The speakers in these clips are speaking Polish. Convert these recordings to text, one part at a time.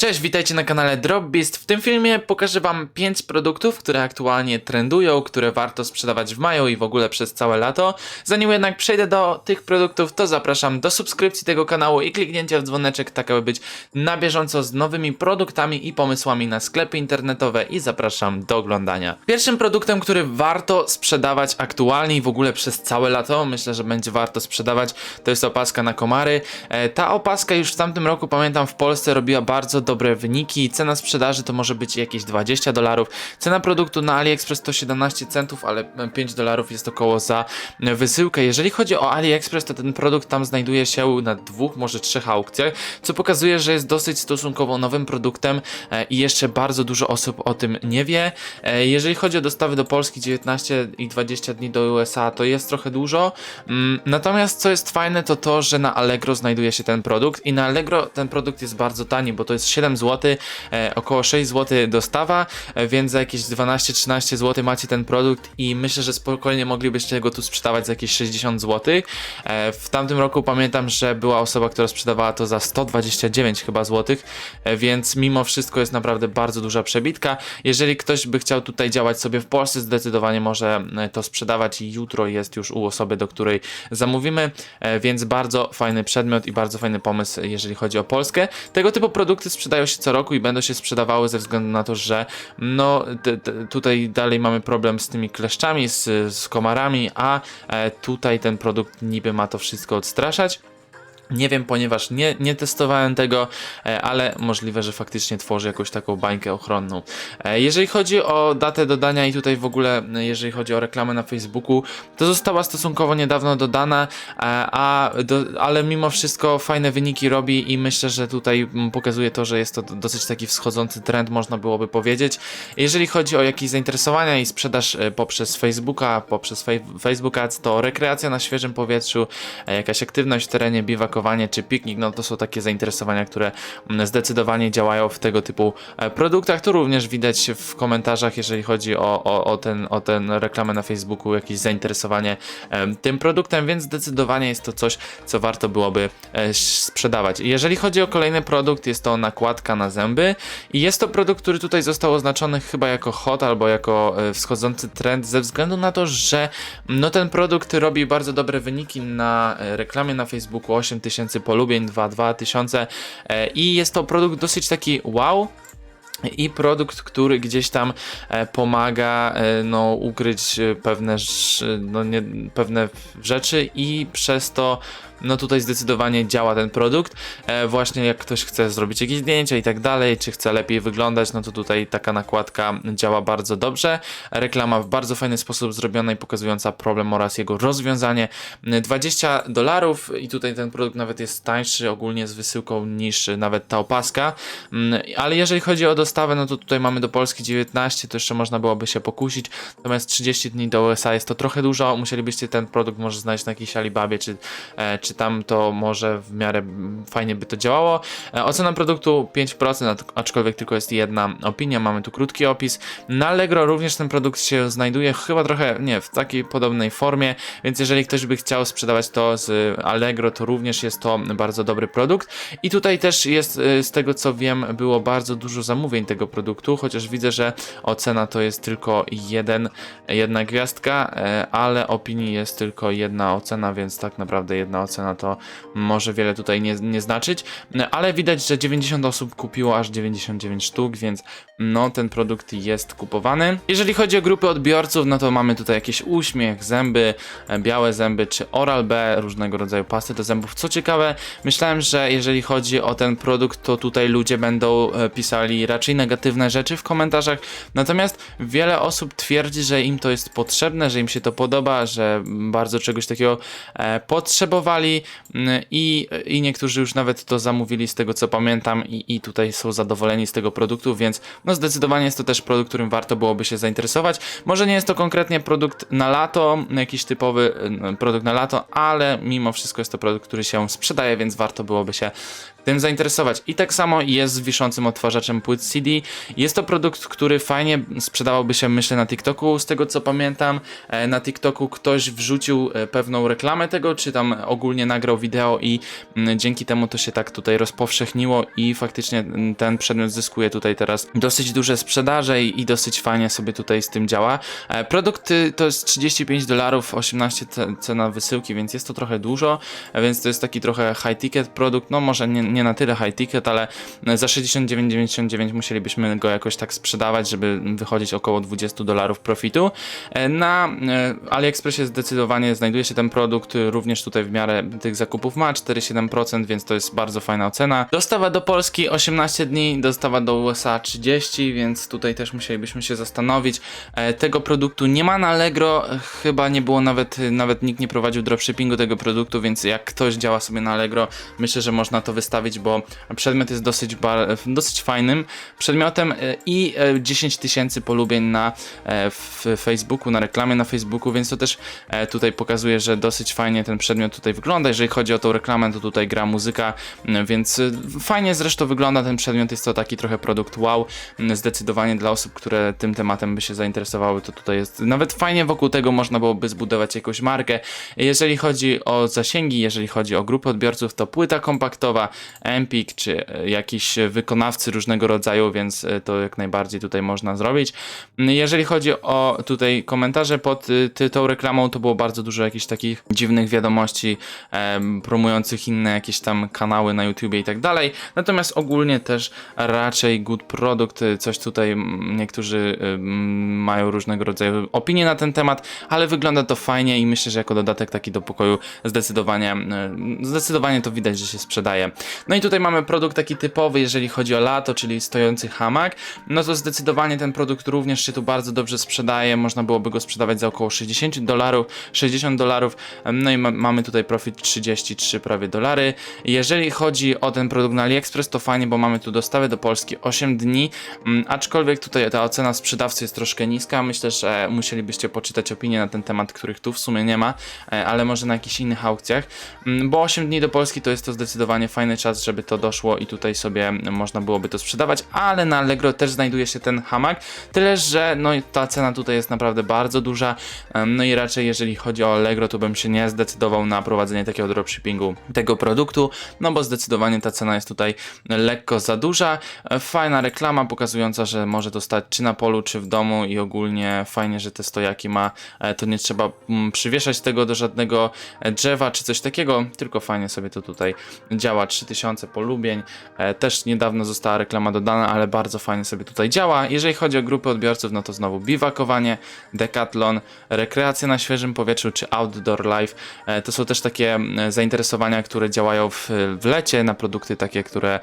Cześć, witajcie na kanale DropBeast. W tym filmie pokażę wam 5 produktów, które aktualnie trendują, które warto sprzedawać w maju i w ogóle przez całe lato. Zanim jednak przejdę do tych produktów, to zapraszam do subskrypcji tego kanału i kliknięcia w dzwoneczek, tak aby być na bieżąco z nowymi produktami i pomysłami na sklepy internetowe i zapraszam do oglądania. Pierwszym produktem, który warto sprzedawać aktualnie i w ogóle przez całe lato, myślę, że będzie warto sprzedawać, to jest opaska na komary. E, Ta opaska już w tamtym roku, pamiętam, w Polsce robiła bardzo dobre wyniki. Cena sprzedaży to może być jakieś 20 dolarów. Cena produktu na AliExpress to 17 centów, ale 5 dolarów jest około za wysyłkę. Jeżeli chodzi o AliExpress, to ten produkt tam znajduje się na dwóch, może trzech aukcjach, co pokazuje, że jest dosyć stosunkowo nowym produktem e, i jeszcze bardzo dużo osób o tym nie wie. E, Jeżeli chodzi o dostawy do Polski 19 i 20 dni do USA, to jest trochę dużo. Mm, Natomiast co jest fajne, to to, że na Allegro znajduje się ten produkt i na Allegro ten produkt jest bardzo tani, bo to jest 7 zł, e, około 6 zł dostawa, e, więc za jakieś 12-13 zł macie ten produkt i myślę, że spokojnie moglibyście go tu sprzedawać za jakieś 60 zł. E, w tamtym roku pamiętam, że była osoba, która sprzedawała to za 129 chyba złotych, więc mimo wszystko jest naprawdę bardzo duża przebitka. Jeżeli ktoś by chciał tutaj działać sobie w Polsce, zdecydowanie może to sprzedawać i jutro jest już u osoby, do której zamówimy, więc bardzo fajny przedmiot i bardzo fajny pomysł, jeżeli chodzi o Polskę. Tego typu produkty sprzedają się co roku i będą się sprzedawały ze względu na to, że no tutaj dalej mamy problem z tymi kleszczami, z, z komarami, a e, tutaj ten produkt niby ma to wszystko odstraszać. Nie wiem, ponieważ nie, nie testowałem tego, e, ale możliwe, że faktycznie tworzy jakąś taką bańkę ochronną. E, Jeżeli chodzi o datę dodania i tutaj w ogóle, e, jeżeli chodzi o reklamę na Facebooku, to została stosunkowo niedawno dodana, a do, ale mimo wszystko fajne wyniki robi i myślę, że tutaj pokazuje to, że jest to dosyć taki wschodzący trend, można byłoby powiedzieć. Jeżeli chodzi o jakieś zainteresowania i sprzedaż poprzez Facebooka, poprzez Facebook Ads, to rekreacja na świeżym powietrzu, jakaś aktywność w terenie, czy piknik, no to są takie zainteresowania, które zdecydowanie działają w tego typu e, produktach. To również widać w komentarzach, jeżeli chodzi o, o, o, ten, o ten reklamę na Facebooku, jakieś zainteresowanie em, tym produktem, więc zdecydowanie jest to coś, co warto byłoby e, sprzedawać. Jeżeli chodzi o kolejny produkt, jest to nakładka na zęby i jest to produkt, który tutaj został oznaczony chyba jako hot albo jako e, wschodzący trend ze względu na to, że no ten produkt robi bardzo dobre wyniki na e, reklamie na Facebooku 8000 polubień, 2,2 tysiące. E, i jest to produkt dosyć taki wow, i produkt, który gdzieś tam e, pomaga e, no, ukryć pewne, no, nie, pewne rzeczy i przez to no tutaj zdecydowanie działa ten produkt. E, właśnie jak ktoś chce zrobić jakieś zdjęcia i tak dalej, czy chce lepiej wyglądać, no to tutaj taka nakładka działa bardzo dobrze. Reklama w bardzo fajny sposób zrobiona i pokazująca problem oraz jego rozwiązanie. 20 dolarów i tutaj ten produkt nawet jest tańszy ogólnie z wysyłką niż nawet ta opaska. Mm, Ale jeżeli chodzi o dostawę, no to tutaj mamy do Polski 19, to jeszcze można byłoby się pokusić. Natomiast 30 dni do USA jest to trochę dużo. Musielibyście ten produkt może znaleźć na jakiejś Alibabie, czy, e, czy tam to może w miarę fajnie by to działało. E, Ocena produktu 5%, a- aczkolwiek tylko jest jedna opinia. Mamy tu krótki opis. Na Allegro również ten produkt się znajduje, chyba trochę, nie, w takiej podobnej formie, więc jeżeli ktoś by chciał sprzedawać to z Allegro, to również jest to bardzo dobry produkt. I tutaj też jest, y, z tego co wiem, było bardzo dużo zamówień tego produktu, chociaż widzę, że ocena to jest tylko jeden, jedna gwiazdka, e, ale opinii jest tylko jedna ocena, więc tak naprawdę jedna ocena to może wiele tutaj nie, nie znaczyć, No, ale widać, że 90 osób kupiło aż 99 sztuk, więc no ten produkt jest kupowany. Jeżeli chodzi o grupy odbiorców, no to mamy tutaj jakieś uśmiech, zęby, e, białe zęby czy Oral-B, różnego rodzaju pasty do zębów. Co ciekawe, myślałem, że jeżeli chodzi o ten produkt, to tutaj ludzie będą e, pisali raczej negatywne rzeczy w komentarzach, natomiast wiele osób twierdzi, że im to jest potrzebne, że im się to podoba, że bardzo czegoś takiego e, potrzebowali mm, i, i niektórzy już nawet to zamówili z tego co pamiętam i, i tutaj są zadowoleni z tego produktu, więc no zdecydowanie jest to też produkt, którym warto byłoby się zainteresować. Może nie jest to konkretnie produkt na lato, jakiś typowy y, produkt na lato, ale mimo wszystko jest to produkt, który się sprzedaje, więc warto byłoby się tym zainteresować. I tak samo jest z wiszącym odtwarzaczem płyt CD. Jest to produkt, który fajnie sprzedawałby się, myślę, na TikToku. Z tego co pamiętam, e, na TikToku ktoś wrzucił e, pewną reklamę tego, czy tam ogólnie nagrał wideo i mm, dzięki temu to się tak tutaj rozpowszechniło i faktycznie mm, ten przedmiot zyskuje tutaj teraz dosyć duże sprzedaże i, dosyć fajnie sobie tutaj z tym działa. E, Produkt y, to jest 35 dolarów, 18 ce- cena wysyłki, więc jest to trochę dużo, więc to jest taki trochę high ticket produkt, no może nie, nie na tyle high ticket, ale e, za 69,99 musielibyśmy go jakoś tak sprzedawać, żeby wychodzić około 20 dolarów profitu. E, Na e, AliExpressie zdecydowanie znajduje się ten produkt, y, również tutaj w miarę tych zakupów ma 4,7%, więc to jest bardzo fajna ocena. Dostawa do Polski 18 dni, dostawa do USA 30, więc tutaj też musielibyśmy się zastanowić. E, Tego produktu nie ma na Allegro, e, chyba nie było nawet, nawet nikt nie prowadził dropshippingu tego produktu, więc jak ktoś działa sobie na Allegro, myślę, że można to wystawić, bo przedmiot jest dosyć, dosyć fajnym przedmiotem e, i e, 10 tysięcy polubień na e, w Facebooku, na reklamie na Facebooku, więc to też e, tutaj pokazuje, że dosyć fajnie ten przedmiot tutaj wygląda. Jeżeli chodzi o tą reklamę, to tutaj gra muzyka, więc e, fajnie zresztą wygląda ten przedmiot. Jest to taki trochę produkt wow, zdecydowanie dla osób, które tym tematem by się zainteresowały, to tutaj jest nawet fajnie wokół tego można byłoby zbudować jakąś markę. Jeżeli chodzi o zasięgi, jeżeli chodzi o grupę odbiorców, to płyta kompaktowa, Empik czy e, jakiś wykonawcy różnego rodzaju, więc e, to jak najbardziej tutaj można zrobić. Jeżeli chodzi o tutaj komentarze pod ty, tą reklamą, to było bardzo dużo jakichś takich dziwnych wiadomości promujących inne jakieś tam kanały na YouTubie i tak dalej. Natomiast ogólnie też raczej good product, coś tutaj mm, niektórzy mają różnego rodzaju opinie na ten temat, ale wygląda to fajnie i myślę, że jako dodatek taki do pokoju zdecydowanie, zdecydowanie to widać, że się sprzedaje. No i tutaj mamy produkt taki typowy, jeżeli chodzi o lato, czyli stojący hamak, no to zdecydowanie ten produkt również się tu bardzo dobrze sprzedaje, można byłoby go sprzedawać za około 60 dolarów, 60 dolarów, no i ma, mamy tutaj profit 33 prawie dolary. Jeżeli chodzi o ten produkt na AliExpress, to fajnie, bo mamy tu dostawę do Polski 8 dni, mm, aczkolwiek tutaj ta ocena sprzedawcy jest troszkę niska, myślę, że musielibyście poczytać opinie na ten temat, których tu w sumie nie ma, e, ale może na jakichś innych aukcjach, Mm, bo 8 dni do Polski to jest to zdecydowanie fajny czas, żeby to doszło i tutaj sobie można byłoby to sprzedawać, ale na Allegro też znajduje się ten hamak, tyle że no ta cena tutaj jest naprawdę bardzo duża, no i raczej jeżeli chodzi o Allegro, to bym się nie zdecydował na prowadzenie takiego dropshippingu tego produktu, no bo zdecydowanie ta cena jest tutaj lekko za duża. E, Fajna reklama pokazująca, że może to stać czy na polu, czy w domu i ogólnie fajnie, że te stojaki ma, e, to nie trzeba mm, przywieszać tego do żadnego drzewa czy coś takiego, tylko fajnie sobie to tutaj działa. 3000 polubień, e, też niedawno została reklama dodana, ale bardzo fajnie sobie tutaj działa. Jeżeli chodzi o grupy odbiorców, no to znowu biwakowanie, decathlon, rekreacja na świeżym powietrzu czy outdoor life. E, To są też takie zainteresowania, które działają w, w lecie na produkty takie, które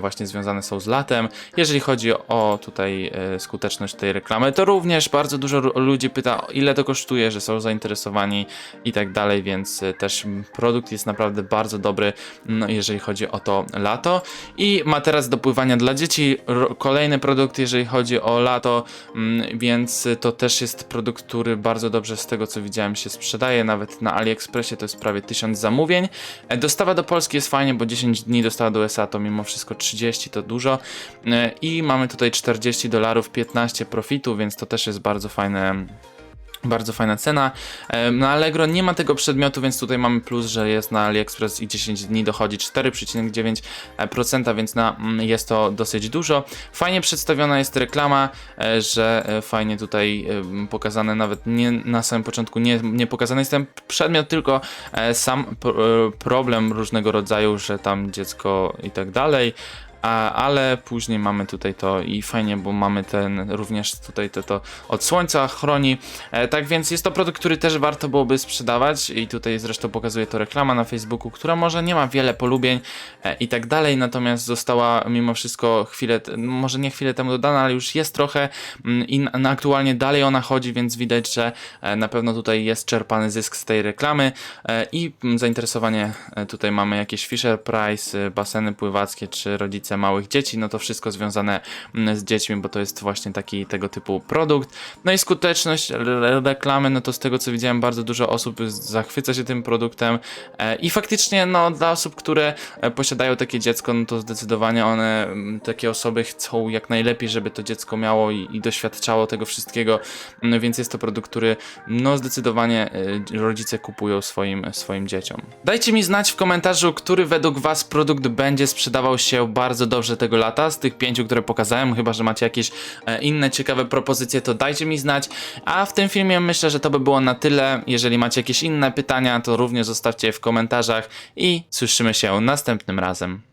właśnie związane są z latem. Jeżeli chodzi o tutaj e, skuteczność tej reklamy, to również bardzo dużo ludzi pyta, ile to kosztuje, że są zainteresowani i tak dalej, więc też produkt jest naprawdę bardzo dobry, no, jeżeli chodzi o to lato. I ma teraz do pływania dla dzieci kolejny produkt, jeżeli chodzi o lato, mm, więc to też jest produkt, który bardzo dobrze z tego co widziałem się sprzedaje, nawet na AliExpressie to jest prawie 1000 zamówień. E, Dostawa do Polski jest fajnie, bo 10 dni dostawa do USA to mimo wszystko 30 to dużo E, i mamy tutaj 40 dolarów, 15 profitu, więc to też jest bardzo fajne bardzo fajna cena. Na Allegro nie ma tego przedmiotu, więc tutaj mamy plus, że jest na AliExpress i 10 dni dochodzi 4,9%, więc na, mm, jest to dosyć dużo. Fajnie przedstawiona jest reklama, e, że e, fajnie tutaj pokazane nawet nie na samym początku nie, nie pokazany jest ten przedmiot, tylko e, sam pro- problem różnego rodzaju, że tam dziecko i tak dalej. Ale później mamy tutaj to i fajnie, bo mamy ten również tutaj to, to od słońca chroni. E, tak więc jest to produkt, który też warto byłoby sprzedawać i tutaj zresztą pokazuje to reklama na Facebooku, która może nie ma wiele polubień e, i tak dalej, natomiast została mimo wszystko chwilę, może nie chwilę temu dodana, ale już jest trochę mm, i aktualnie dalej ona chodzi, więc widać, że e, na pewno tutaj jest czerpany zysk z tej reklamy i zainteresowanie tutaj mamy jakieś Fisher Price, baseny pływackie czy rodzice rodzice małych dzieci, no to wszystko związane mm, z dziećmi, bo to jest właśnie taki tego typu produkt. No i skuteczność re- reklamy, no to z tego co widziałem, bardzo dużo osób zachwyca się tym produktem e, i faktycznie, no dla osób, które e, posiadają takie dziecko, no to zdecydowanie one, mm, takie osoby chcą jak najlepiej, żeby to dziecko miało i, i doświadczało tego wszystkiego, no więc jest to produkt, który no zdecydowanie e, rodzice kupują swoim, swoim dzieciom. Dajcie mi znać w komentarzu, który według was produkt będzie sprzedawał się bardzo dobrze tego lata, z tych pięciu, które pokazałem, chyba, że macie jakieś e, inne ciekawe propozycje, to dajcie mi znać, a w tym filmie myślę, że to by było na tyle. Jeżeli macie jakieś inne pytania, to również zostawcie je w komentarzach i słyszymy się następnym razem.